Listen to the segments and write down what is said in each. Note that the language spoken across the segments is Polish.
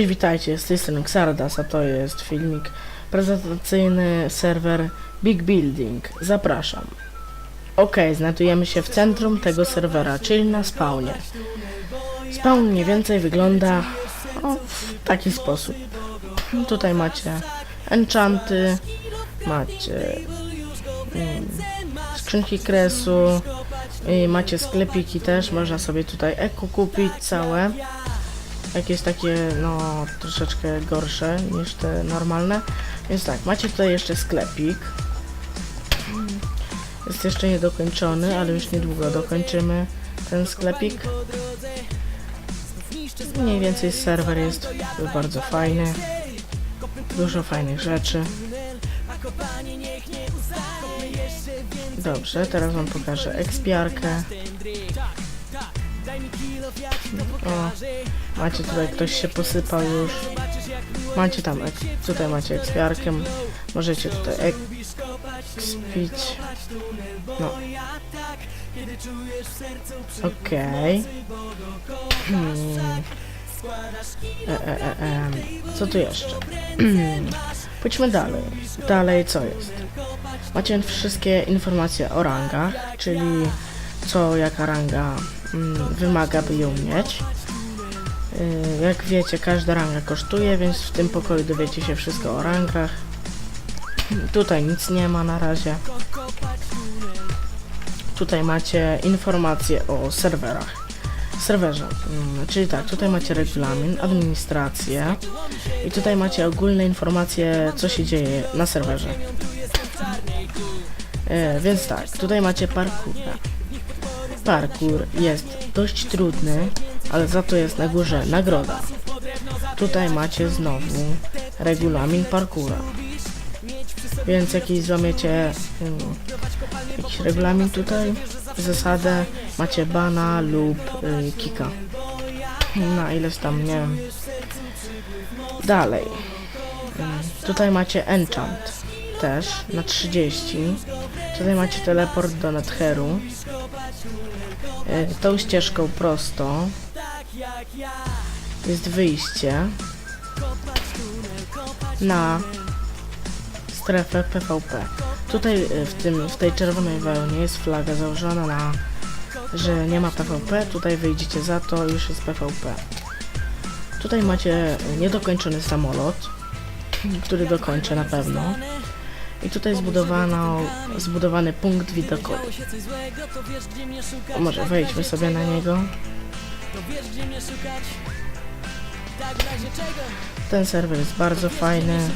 Cześć, witajcie, z tej strony Xardas, a to jest filmik prezentacyjny serwer Big Building. Zapraszam. Ok, znajdujemy się w centrum tego serwera, czyli na spawnie. Spawn mniej więcej wygląda o, w taki sposób. Tutaj macie enchanty, macie mm, skrzynki kresu, i macie sklepiki też, można sobie tutaj eko kupić całe jakieś takie, no, troszeczkę gorsze niż te normalne. Więc tak, macie tutaj jeszcze sklepik. Jest jeszcze niedokończony, ale już niedługo dokończymy ten sklepik. Mniej więcej serwer jest bardzo fajny. Dużo fajnych rzeczy. Dobrze, teraz wam pokażę ekspiarkę. O, macie tutaj, ktoś się posypał już. Macie tam, ek, tutaj macie ekspiarkę. Możecie tutaj ekspić. No. Okej. Hmm. E, e, e, em. Co tu jeszcze? Pójdźmy dalej. Dalej co jest? Macie wszystkie informacje o rangach, czyli co jaka ranga wymaga, by ją mieć. Yy, Jak wiecie, każda ranga kosztuje, więc w tym pokoju dowiecie się wszystko o rangach. Tutaj nic nie ma na razie. Tutaj macie informacje o serwerach. Serwerze, mm, czyli tak, tutaj macie regulamin, administrację i tutaj macie ogólne informacje, co się dzieje na serwerze. E, więc tak, tutaj macie parkour. Parkour jest dość trudny, ale za to jest na górze nagroda. Tutaj macie znowu regulamin parkoura. Więc jakiś złamiecie um, jakiś regulamin tutaj, zasadę macie bana lub y, kika. Na ileś tam, nie wiem. Dalej. Ym, tutaj macie enchant też na 30. Tutaj macie teleport do Netheru. Y, tą ścieżką prosto jest wyjście na strefę PvP. Tutaj y, w, tym, w tej czerwonej wełnie jest flaga założona na, że nie ma PvP. Tutaj wyjdziecie za to, już jest PvP. Tutaj macie niedokończony samolot, który dokończę na pewno. I tutaj zbudowano, zbudowany punkt widokowy. Może wejdźmy sobie na niego. Ten serwer jest bardzo fajny.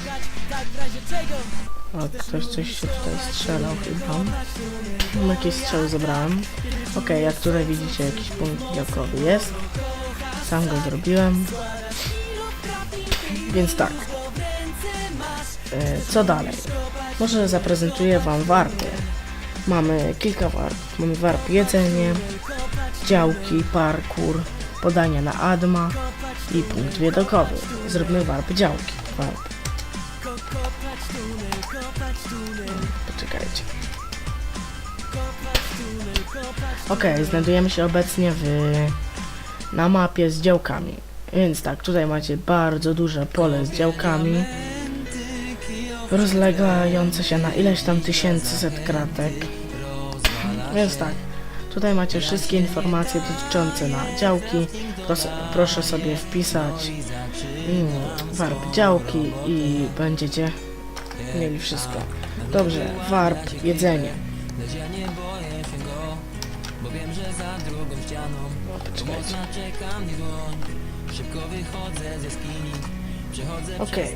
O, ktoś coś się tutaj strzelał chyba. No, Jakieś strzały zebrałem. Ok, jak tutaj widzicie jakiś punkt widokowy jest. Sam go zrobiłem. Więc tak. E, Co dalej? Może zaprezentuję Wam warpy. Mamy kilka warpów. Mamy warp jedzenie, działki, parkour, podania na adma i punkt widokowy. Zrobimy warp działki. Warp. Poczekajcie. Ok, znajdujemy się obecnie w, na mapie z działkami. Więc tak, tutaj macie bardzo duże pole z działkami rozlegające się na ileś tam tysięcy set kratek. Więc tak, tutaj macie wszystkie informacje dotyczące na działki. Proszę, proszę sobie wpisać mm, warp działki i będziecie mieli wszystko. Dobrze, warp jedzenie. Poczekajcie. Okej,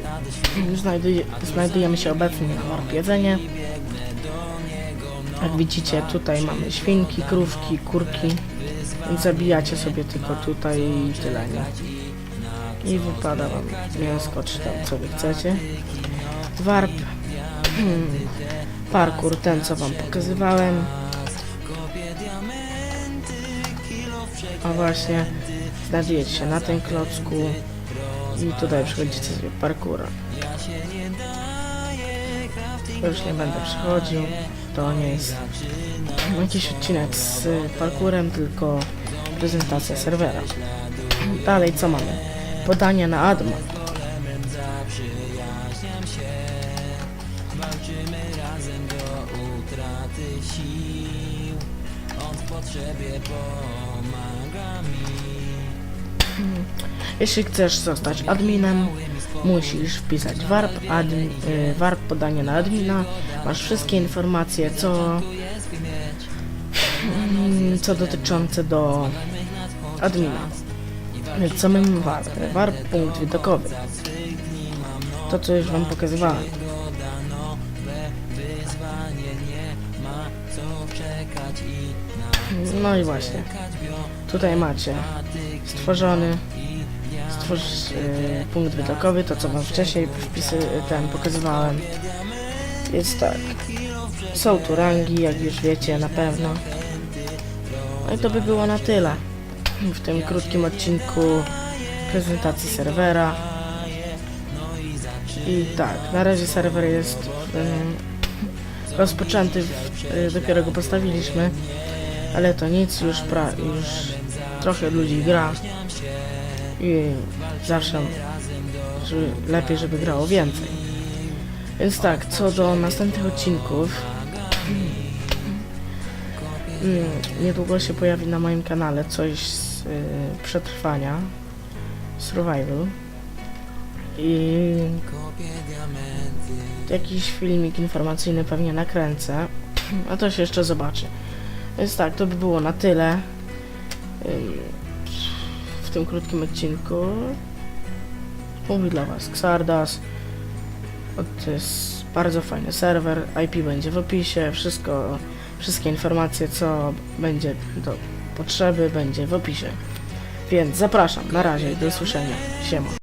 Znajduje, znajdujemy się obecnie na warp jedzenie. Jak widzicie, tutaj mamy świnki, krówki, kurki. Więc zabijacie sobie tylko tutaj i tyle, nie? I wypada wam mięsko, czy tam co wy chcecie. Warp. Parkour, ten co wam pokazywałem. A właśnie, znajdujecie się na tym klocku. I tutaj przechodzicie sobie parkoura. Już nie będę przechodził. To nie jest jakiś odcinek z parkurem, tylko prezentacja serwera. Dalej co mamy? podania na admin. Jeśli chcesz zostać adminem, musisz wpisać warp, admin, y, warp podanie na admina. Masz wszystkie informacje, co, mm, co dotyczące do admina. Więc mamy warp? Warp punkt widokowy. To, co już wam pokazywałem. No i właśnie. Tutaj macie stworzony stworz e, punkt widokowy, to co wam wcześniej wpisy ten pokazywałem. Jest tak. Są tu rangi, jak już wiecie na pewno. No i to by było na tyle. W tym krótkim odcinku prezentacji serwera. I tak, na razie serwer jest em, rozpoczęty, w- e, dopiero go postawiliśmy, ale to nic, już, pra, już trochę ludzi gra i zawsze lepiej, żeby grało więcej. Więc tak, co do następnych odcinków, mm, niedługo się pojawi na moim kanale coś z y, przetrwania, survival i jakiś filmik informacyjny pewnie nakręcę, a to się jeszcze zobaczy. Więc tak, to by było na tyle ym, w tym krótkim odcinku. Mówi dla Was Xardas. To jest bardzo fajny serwer, IP będzie w opisie, wszystko, wszystkie informacje co będzie do potrzeby będzie w opisie. Więc zapraszam, na razie, do usłyszenia, siema.